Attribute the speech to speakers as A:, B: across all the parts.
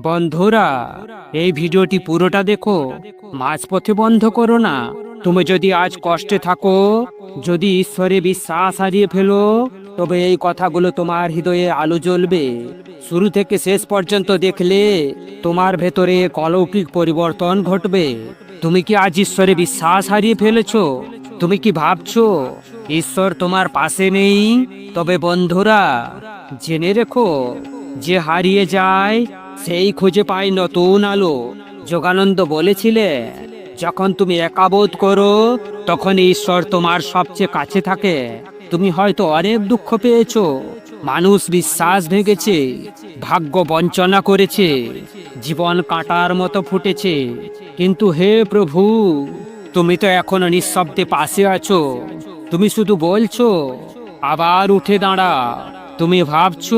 A: বন্ধুরা, এই ভিডিওটি পুরোটা দেখো। মাঝপথে বন্ধ করো না। তুমি যদি আজ কষ্টে থাকো, যদি ঈশ্বরে বিশ্বাস হারিয়ে ফেলো, তবে এই কথাগুলো তোমার হৃদয়ে আলো জ্বলবে। শুরু থেকে শেষ পর্যন্ত দেখলে তোমার ভেতরে এক অলৌকিক পরিবর্তন ঘটবে। তুমি কি আজ ঈশ্বরে বিশ্বাস হারিয়ে ফেলেছো? তুমি কি ভাবছ, ঈশ্বর তোমার পাশে নেই? তবে বন্ধুরা, জেনে রেখো, যে হারিয়ে যায় সেই খুঁজে পাই নতুন আলো। যোগানন্দ বলেছিলে, যখন তুমি একাবোধ করো, তখন ঈশ্বর তোমার সবচেয়ে কাছে থাকে। তুমি হয়তো অনেক দুঃখ পেয়েছ। মানুষ বিশ্বাস ভেঙেছে, ভাগ্য বঞ্চনা করেছে, জীবন কাঁটার মতো ফুটেছে। কিন্তু হে প্রভু, তুমি তো এখনও নিঃশব্দে পাশে আছো। তুমি শুধু বলছো, আবার উঠে দাঁড়া। তুমি ভাবছ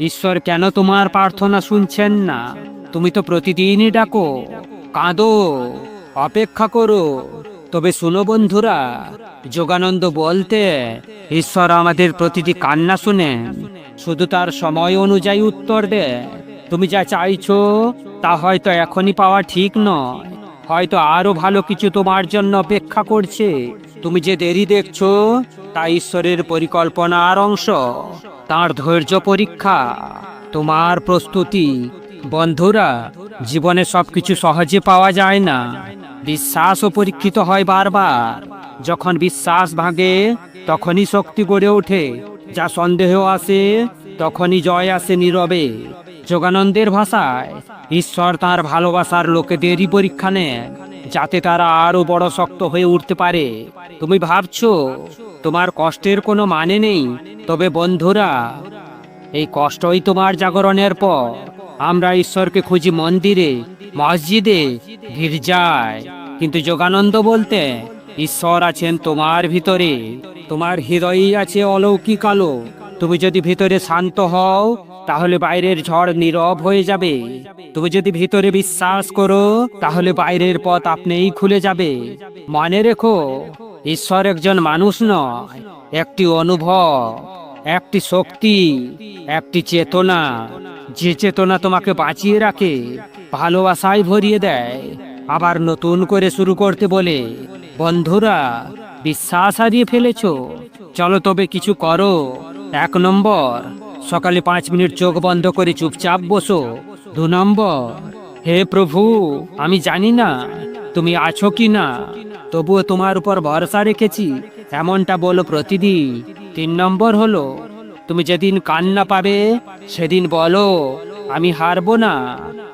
A: ঈশ্বর কেন তোমার প্রার্থনা শুনছেন না? তুমি তো প্রতিদিনই ডাকো। কাঁদো। অপেক্ষা করো। তবে শুনো বন্ধুরা, যোগানন্দ বলতে, ঈশ্বর আমাদের প্রতিটি কান্না শুনেন শুধু তার সময় অনুযায়ী উত্তর দেয়। তুমি যা চাইছো, তা হয়তো এখনই পাওয়া ঠিক নয়। হয়তো আরও ভালো কিছু তোমার জন্য অপেক্ষা করছে। তুমি যে দেরি দেখছ, তা ঈশ্বরের পরিকল্পনার অংশ। তার ধৈর্য পরীক্ষা, তোমার প্রস্তুতি। বন্ধুরা, জীবনে সবকিছু সহজে পাওয়া যায় না। বিশ্বাসও পরীক্ষিত হয় বারবার। যখন বিশ্বাস ভাঙে, তখনই শক্তি গড়ে ওঠে। যা সন্দেহ আসে, তখনই জয় আসে নীরবে। যোগানন্দের ভাষায়, ঈশ্বর তার ভালোবাসার লোকেদেরই পরীক্ষা নেন যাতে তারা আরও বড় শক্ত হয়ে উঠতে পারে। তুমি ভাবছ, তোমার কষ্টের কোনো মানে নেই, তবে বন্ধুরা, এই কষ্টই তোমার জাগরণের পর আমরা ঈশ্বরকে খুঁজি মন্দিরে, মসজিদে, গির্জায়। কিন্তু যোগানন্দ বলতে, ঈশ্বর আছেন তোমার ভিতরে, তোমার হৃদয়েই আছে অলৌকিক আলো। তুমি যদি ভিতরে শান্ত হও, তাহলে বাইরের ঝড় নীরব হয়ে যাবে। তুমি যদি ভিতরে বিশ্বাস করো, তাহলে বাইরের পথ আপনিই খুলে যাবে। মনে রেখো, ঈশ্বর একজন মানুষ নয়, একটি অনুভব, একটি শক্তি, একটি চেতনা। যে চেতনা তোমাকে বাঁচিয়ে রাখে, ভালোবাসায় ভরিয়ে দেয়। আবার নতুন করে শুরু করতে বলে, বন্ধুরা, বিশ্বাস হারিয়ে ফেলেছো। চলো তবে কিছু করো। এক নম্বর। সকালে পাঁচ মিনিট চোখ বন্ধ করে চুপচাপ বসো। দু নম্বর, হে প্রভু, আমি জানি না তুমি আছো কি না, তবুও তোমার উপর ভরসা রেখেছি, এমনটা বলো প্রতিদিন। তিন নম্বর হলো, তুমি যেদিন কান্না পাবে, সেদিন বলো, আমি হারবো না।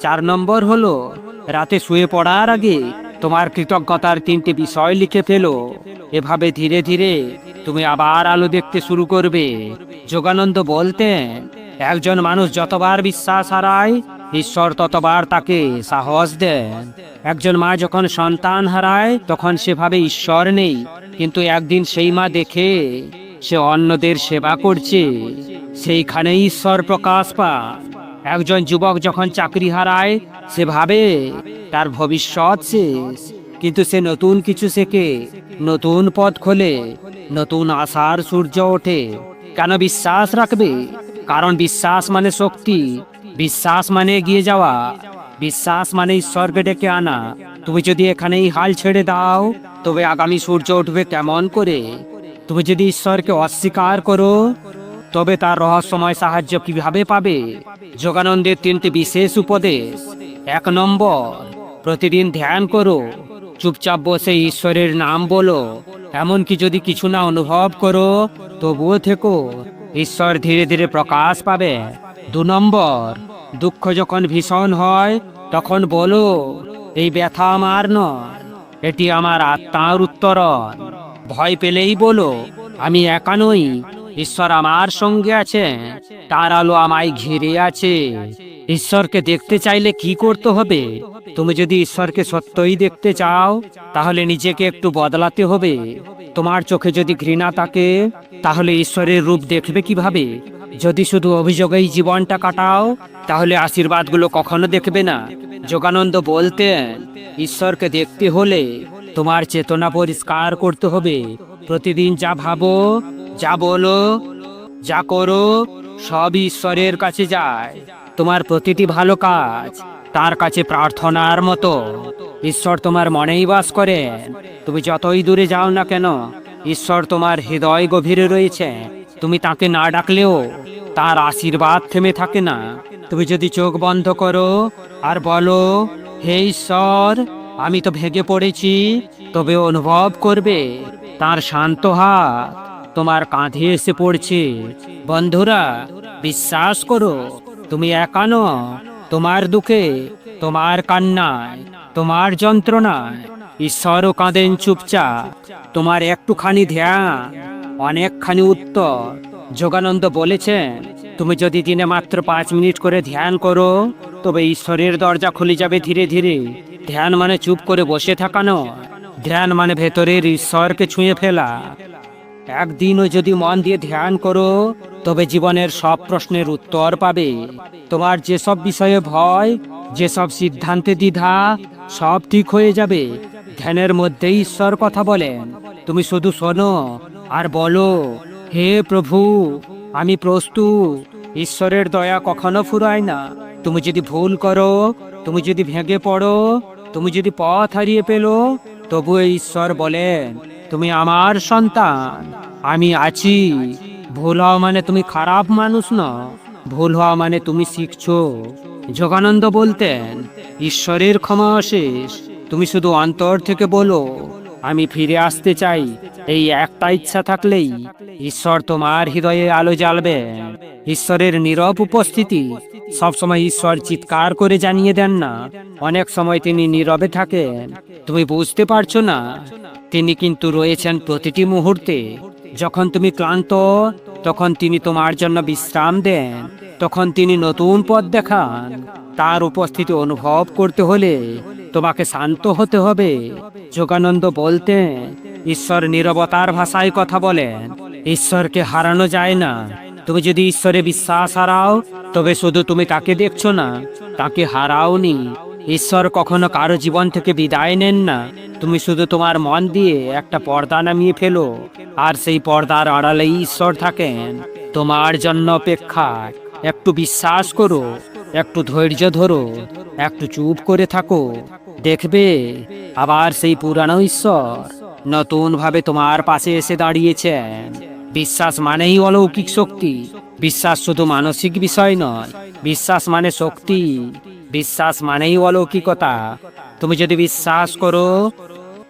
A: চার নম্বর হলো, রাতে শুয়ে পড়ার আগে তোমার কৃতজ্ঞতার তিনটি বিষয় লিখে ফেলো। এভাবে ধীরে ধীরে তুমি আবার আলো দেখতে শুরু করবে। যোগানন্দ বলতেন, একজন মানুষ যতবার বিশ্বাস হারায়, ঈশ্বর ততবার তাকে সাহস দেন। একজন মা যখন সন্তান হারায়, তখন সেভাবে ঈশ্বর নেই। কিন্তু একদিন সেই মা দেখে সে অন্যদের সেবা করছে। সেইখানে ঈশ্বর প্রকাশ পায়। একজন যুবক যখন চাকরি হারায় সে ভাবে তার ভবিষ্যৎ শেষ কিন্তু সে নতুন কিছু শেখে, নতুন পথ খোলে, নতুন আশার সূর্য ওঠে। কেন বিশ্বাস রাখবে? কারণ বিশ্বাস মানে শক্তি, বিশ্বাস মানে এগিয়ে যাওয়া, বিশ্বাস মানে ঈশ্বরকে ডেকে আনা। তুমি যদি এখানেই হাল ছেড়ে দাও, তবে আগামী সূর্য উঠবে কেমন করে? তুমি যদি ঈশ্বরকে অস্বীকার করো, তবে তার রহস্যময় সাহায্য কীভাবে পাবে? যোগানন্দের তিনটি বিশেষ উপদেশ। এক নম্বর প্রতিদিন ধ্যান করো। চুপচাপ বসে ঈশ্বরের নাম বলো। এমনকি যদি কিছু না অনুভব করো, তবুও থেকো। ঈশ্বর ধীরে ধীরে প্রকাশ পাবে। দু নম্বর, দুঃখ যখন ভীষণ হয়, তখন বলো, এই ব্যথা আমার নয়, এটি আমার আত্মার উত্তরণ। ভয় পেলেই বলো, আমি একা নই, ঈশ্বর আমার সঙ্গে আছে তার আলো আমায় ঘিরে আছে। ঈশ্বরকে দেখতে চাইলে কি করতে হবে? তুমি যদি ঈশ্বরকে সত্যই দেখতে চাও, তাহলে নিজেকে একটু বদলাতে হবে। তোমার চোখে যদি ঘৃণা থাকে, তাহলে ঈশ্বরের রূপ দেখবে কীভাবে? যদি শুধু অভিযোগেই জীবনটা কাটাও, তাহলে আশীর্বাদগুলো কখনো দেখবে না। যোগানন্দ বলতেন, ঈশ্বরকে দেখতে হলে তোমার চেতনা পরিষ্কার করতে হবে। প্রতিদিন যা ভাবো, যা বলো, যা করো সব ঈশ্বরের কাছে যায়। তোমার প্রতিটি ভালো কাজ, তার কাছে প্রার্থনার মতো। ঈশ্বর তোমার মনেই বাস করেন। তুমি যতই দূরে যাও না কেন, ঈশ্বর তোমার হৃদয় গভীরে রয়েছে। তুমি তাকে না ডাকলেও তার আশীর্বাদ থেমে থাকে না। তুমি যদি চোখ বন্ধ করো আর বলো, হে ঈশ্বর, আমি তো ভেঙে পড়েছি, তবে অনুভব করবে, তার শান্ত হাত তোমার কাঁধে এসে পড়ছে। বন্ধুরা, বিশ্বাস করো তুমি একা তোমার দুঃখে, তোমার কান্নায়, তোমার যন্ত্রণায়, ঈশ্বরও কাঁদেন চুপচাপ, তোমার একটুখানি ধ্যান, অনেকখানি উত্তর। যোগানন্দ বলেছেন, তুমি যদি দিনে মাত্র পাঁচ মিনিট করে ধ্যান করো, তবে ঈশ্বরের দরজা খুলে যাবে ধীরে ধীরে। ধ্যান মানে চুপ করে বসে থাকা নয়, ধ্যান মানে ভেতরের ঈশ্বরকে ছুঁয়ে ফেলা। একদিনও যদি মন দিয়ে ধ্যান করো তবে জীবনের সব প্রশ্নের উত্তর পাবে। তোমার যেসব বিষয়ে ভয়, যেসব সিদ্ধান্তে দ্বিধা, সব ঠিক হয়ে যাবে। ধ্যানের মধ্যে ঈশ্বর কথা বলেন। তুমি শুধু শোনো আর বলো, হে প্রভু, আমি প্রস্তুত। ঈশ্বরের দয়া কখনো ফুরায় না। তুমি যদি ভুল করো, তুমি যদি ভেঙে পড়ো, তুমি যদি পথ হারিয়ে পেল, তবুও ঈশ্বর বলেন, তুমি আমার সন্তান, আমি আছি। ভুল হওয়া মানে তুমি খারাপ মানুষ না। ভুল হওয়া মানে তুমি শিখছো। যোগানন্দ বলতেন, ঈশ্বরের ক্ষমা অশেষ, তুমি শুধু অন্তর থেকে বলো, আমি ফিরে আসতে চাই। এই একটা ইচ্ছা থাকলেই ঈশ্বর তোমার হৃদয়ে আলো জ্বালবে। ঈশ্বরের নীরব উপস্থিতি সবসময় ঈশ্বর চিৎকার করে জানিয়ে দেন না। অনেক সময় তিনি নীরবে থাকেন। তুমি বুঝতে পারছ না, তিনি কিন্তু রয়েছেন প্রতিটি মুহূর্তে। যখন তুমি ক্লান্ত, তখন তিনি তোমার জন্য বিশ্রাম দেন। তখন তিনি নতুন পথ দেখান। তার উপস্থিতি অনুভব করতে হলে তোমাকে শান্ত হতে হবে। যোগানন্দ বলতেন, ঈশ্বর নীরবতার ভাষায় কথা বলেন। ঈশ্বরকে হারানো যায় না। তুমি যদি ঈশ্বরে বিশ্বাস হারাও, তবে শুধু তুমি তাকে দেখছ না, তাকে হারাওনি। ঈশ্বর কখনো কারও জীবন থেকে বিদায় নেন না। তুমি শুধু তোমার মন দিয়ে একটা পর্দা নামিয়ে ফেলো, আর সেই পর্দার আড়ালেই ঈশ্বর থাকেন। তোমার জন্য অপেক্ষায় একটু বিশ্বাস করো, একটু ধৈর্য ধরো, একটু চুপ করে থাকো। দেখবে, আবার সেই পুরানো ঈশ্বর নতুন ভাবে তোমার পাশে এসে দাঁড়িয়েছেন। বিশ্বাস মানেই অলৌকিক শক্তি। বিশ্বাস শুধু মানসিক বিষয় নয়, বিশ্বাস মানে শক্তি। বিশ্বাস মানেই অলৌকিকতা। তুমি যদি বিশ্বাস করো,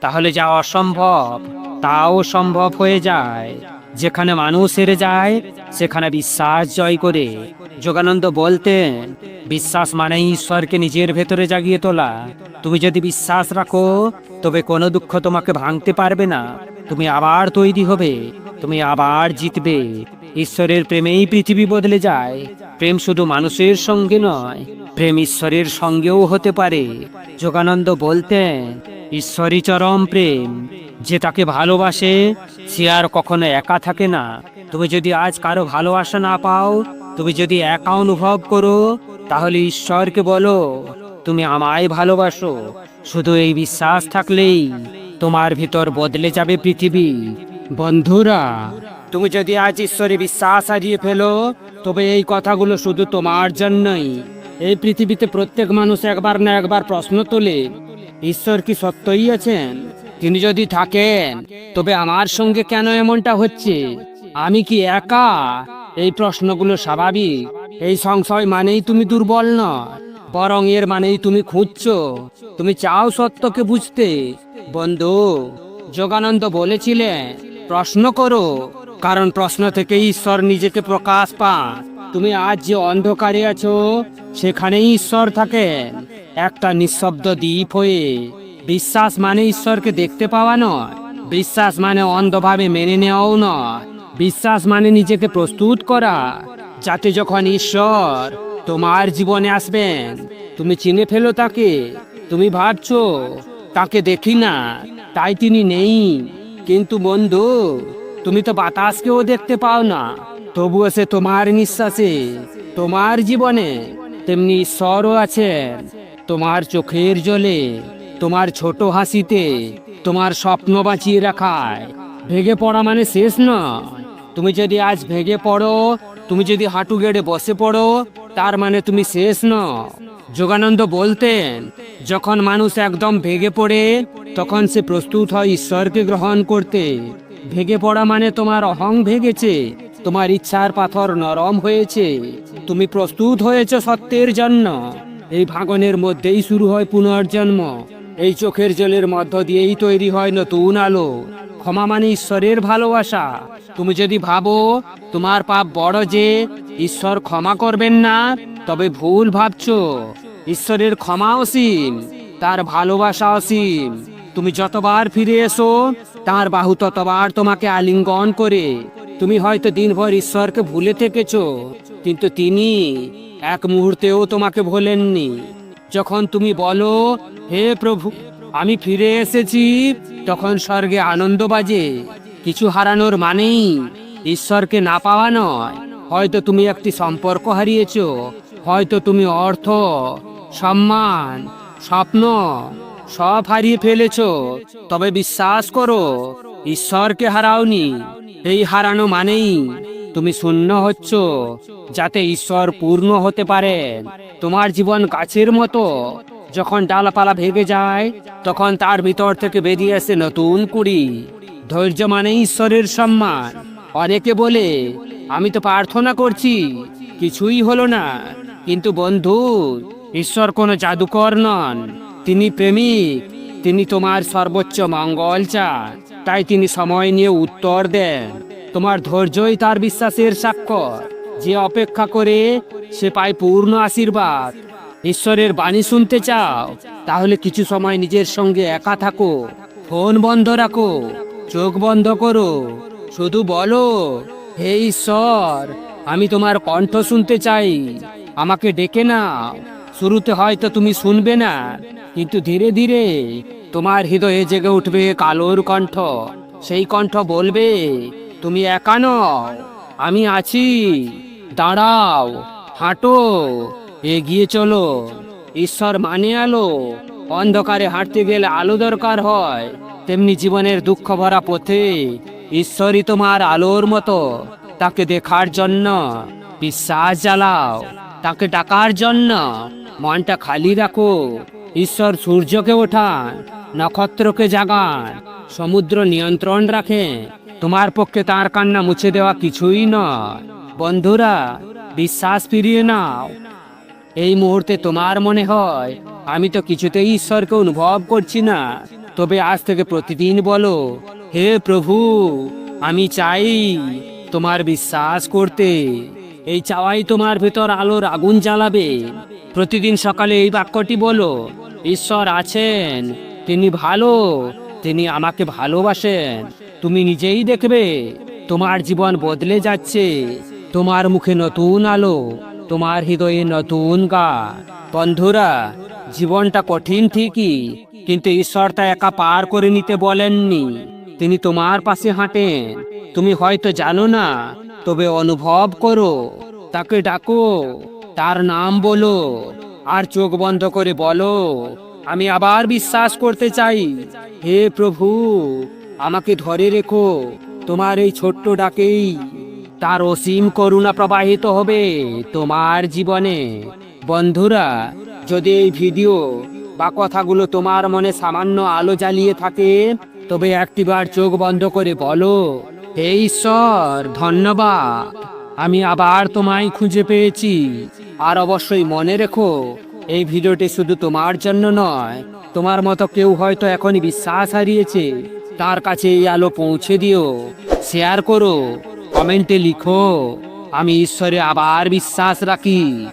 A: তাহলে যা অসম্ভব, তাও সম্ভব হয়ে যায়। যেখানে মানুষ হেরে যায়, সেখানে বিশ্বাস জয় করে। যোগানন্দ বলতেন, বিশ্বাস মানে ঈশ্বরকে নিজের ভেতরে জাগিয়ে তোলা। তুমি যদি বিশ্বাস রাখো, তবে কোনো দুঃখ তোমাকে ভাঙতে পারবে না। তুমি আবার তৈরি হবে, তুমি আবার জিতবে। ঈশ্বরের প্রেমেই পৃথিবী বদলে যায়। প্রেম শুধু মানুষের সঙ্গে নয় প্রেম ঈশ্বরের সঙ্গেও হতে পারে। যোগানন্দ বলতেন, ঈশ্বরই চরম প্রেম। যে তাকে ভালোবাসে, সে আর কখনো একা থাকে না। তুমি যদি আজ কারও ভালোবাসা না পাও, তুমি যদি একা অনুভব করো, তাহলে ঈশ্বরকে বলো, তুমি আমায় ভালোবাসো। শুধু এই বিশ্বাস থাকলেই তোমার ভিতর বদলে যাবে পৃথিবী। বন্ধুরা, তুমি যদি আজ ঈশ্বরে বিশ্বাস হারিয়ে ফেলো, তবে এই কথাগুলো শুধু তোমার জন্যই। এই পৃথিবীতে প্রত্যেক মানুষ একবার না একবার প্রশ্ন তোলে, ঈশ্বর কি সত্যই আছেন? তিনি যদি থাকেন, তবে আমার সঙ্গে কেন এমনটা হচ্ছে? আমি কি একা? এই প্রশ্নগুলো স্বাভাবিক। এই সংশয় মানেই তুমি দুর্বল নয়, বরং এর মানেই তুমি খুঁজছো। তুমি চাও সত্যকে বুঝতে। বন্ধু, যোগানন্দ বলেছিলেন, প্রশ্ন করো, কারণ প্রশ্ন থেকে ঈশ্বর নিজেকে প্রকাশ পান। তুমি আজ যে অন্ধকারে আছো, সেখানেই ঈশ্বর থাকেন একটা নিঃশব্দ দ্বীপ হয়ে, বিশ্বাস মানে ঈশ্বরকে দেখতে পাওয়া নয়। বিশ্বাস মানে অন্ধভাবে মেনে নেওয়াও নয়। বিশ্বাস মানে নিজেকে প্রস্তুত করা, যাতে যখন ঈশ্বর তোমার জীবনে আসবেন, তুমি চিনে ফেলো তাকে। তুমি ভাবছ, তাকে দেখি না, তাই তিনি নেই। কিন্তু বন্ধু, তুমি তো বাতাসকেও দেখতে পাও না। তবুও সে তোমার নিঃশ্বাসে, তোমার জীবনে, তেমনি ঈশ্বরও আছেন তোমার চোখের জলে, তোমার ছোট হাসিতে, তোমার স্বপ্ন বাঁচিয়ে রাখায়। ভেঙে পড়া মানে শেষ নয়। তুমি যদি আজ ভেঙে পড়ো, তুমি যদি হাঁটু গেড়ে বসে পড়ো, তার মানে তুমি শেষ ন যোগানন্দ বলতেন, যখন মানুষ একদম ভেগে পড়ে, তখন সে প্রস্তুত হয় ঈশ্বরকে গ্রহণ করতে। ভেগে পড়া মানে তোমার অহং ভেগেছে তোমার ইচ্ছার পাথর নরম হয়েছে। তুমি প্রস্তুত হয়েছে সত্যের জন্য। এই ভাগনের মধ্যেই শুরু হয় পুনর্জন্ম। এই চোখের জলের মধ্য দিয়েই তৈরি হয় নতুন আলো। ক্ষমা মানে ঈশ্বরের ভালোবাসা। তুমি যদি ভাবো, তোমার পাপ বড় যে, ঈশ্বর ক্ষমা করবেন না, তবে ভুল ভাবছ। ঈশ্বরের ক্ষমা অসীম, তার ভালোবাসা অসীম। তুমি যতবার ফিরে এসো, তার বাহু ততবার তোমাকে আলিঙ্গন করে। তুমি হয়তো দিনভর ঈশ্বরকে ভুলে থেকেছো, কিন্তু তিনি এক মুহূর্তেও তোমাকে ভোলেননি। যখন তুমি বলো, হে প্রভু, আমি ফিরে এসেছি, তখন স্বর্গে আনন্দ বাজে। কিছু হারানোর মানেই ঈশ্বরকে না পাওয়া নয়। হয়তো তুমি একটি সম্পর্ক হারিয়েছো, হয়তো তুমি অর্থ, সম্মান, স্বপ্ন সব হারিয়ে ফেলেছো। তবে বিশ্বাস করো ঈশ্বরকে হারাওনি। এই হারানো মানেই তুমি শূন্য হচ্ছ, যাতে ঈশ্বর পূর্ণ হতে পারেন তোমার জীবন গাছের মতো। যখন ডালপালা ভেঙে যায়, তখন তার ভিতর থেকে বেরিয়ে আসে নতুন কুড়ি। ধৈর্য মানে ঈশ্বরের সম্মান। অনেকে বলে, আমি তো প্রার্থনা করছি, কিছুই হলো না। কিন্তু বন্ধু, ঈশ্বর কোনো জাদুকর নন। তিনি প্রেমিক। তিনি তোমার সর্বোচ্চ মঙ্গল চান। তাই তিনি সময় নিয়ে উত্তর দেন, তোমার ধৈর্যই তার বিশ্বাসের স্বাক্ষর। যে অপেক্ষা করে, সে পায় পূর্ণ আশীর্বাদ। ঈশ্বরের বাণী শুনতে চাও, তাহলে কিছু সময় নিজের সঙ্গে একা থাকো, ফোন বন্ধ রাখো, চোখ বন্ধ করো, শুধু বলো, হে ঈশ্বর, আমি তোমার কণ্ঠ শুনতে চাই, আমাকে ডেকে নাও। শুরুতে হয়তো তুমি শুনবে না, কিন্তু ধীরে ধীরে তোমার হৃদয়ে জেগে উঠবে কালোর কণ্ঠ। সেই কণ্ঠ বলবে, তুমি একা নও, আমি আছি। দাঁড়াও, হাঁটো, এগিয়ে চলো। ঈশ্বর মানে আলো, অন্ধকারে হাঁটতে গেলে আলো দরকার হয়। তেমনি জীবনের দুঃখ ভরা পথে ঈশ্বরই তোমার আলোর মতো। তাকে দেখার জন্য বিশ্বাস জ্বালাও, তাকে ডাকার জন্য মনটা খালি রাখো। ঈশ্বর সূর্যকে ওঠান, নক্ষত্রকে জাগান, সমুদ্র নিয়ন্ত্রণ রাখে। তোমার পক্ষে তার কান্না মুছে দেওয়া কিছুই নয়। বন্ধুরা, বিশ্বাস ফিরিয়ে নাও। এই মুহূর্তে তোমার মনে হয়, আমি তো কিছুতেই ঈশ্বরকে অনুভব করছি না। তবে আজ থেকে প্রতিদিন বলো, হে প্রভু, আমি চাই তোমার বিশ্বাস করতে। এই চাওয়াই তোমার ভেতর আলোর আগুন জ্বালাবে। প্রতিদিন সকালে এই বাক্যটি বলো, ঈশ্বর আছেন, তিনি ভালো, তিনি আমাকে ভালোবাসেন, তুমি নিজেই দেখবে, তোমার জীবন বদলে যাচ্ছে, তোমার মুখে নতুন আলো, তোমার হৃদয়ে নতুন গা। বন্ধুরা, জীবনটা কঠিন ঠিকই, কিন্তু ঈশ্বর তা একা পার করে নিতে বলেননি। তিনি তোমার পাশে হাঁটেন। তুমি হয়তো জানো না তবে অনুভব করো, তাকে ডাকো, তার নাম বলো, আর চোখ বন্ধ করে বলো, আমি আবার বিশ্বাস করতে চাই। হে প্রভু, আমাকে ধরে রেখো, তোমার এই ছোট্ট ডাকেই। তার অসীম করুণা প্রবাহিত হবে তোমার জীবনে। বন্ধুরা, যদি এই ভিডিও বা কথাগুলো তোমার মনে সামান্য আলো জ্বালিয়ে থাকে, তবে একটিবার চোখ বন্ধ করে বলো হে ঈশ্বর ধন্যবাদ। আমি আবার তোমায় খুঁজে পেয়েছি। আর অবশ্যই মনে রেখো, এই ভিডিওটি শুধু তোমার জন্য নয়, তোমার মতো কেউ হয়তো এখনই বিশ্বাস হারিয়েছে। তার কাছে এই আলো পৌঁছে দিও। শেয়ার করো, কমেন্টে লিখো। আমি ঈশ্বরে আবার বিশ্বাস রাখি।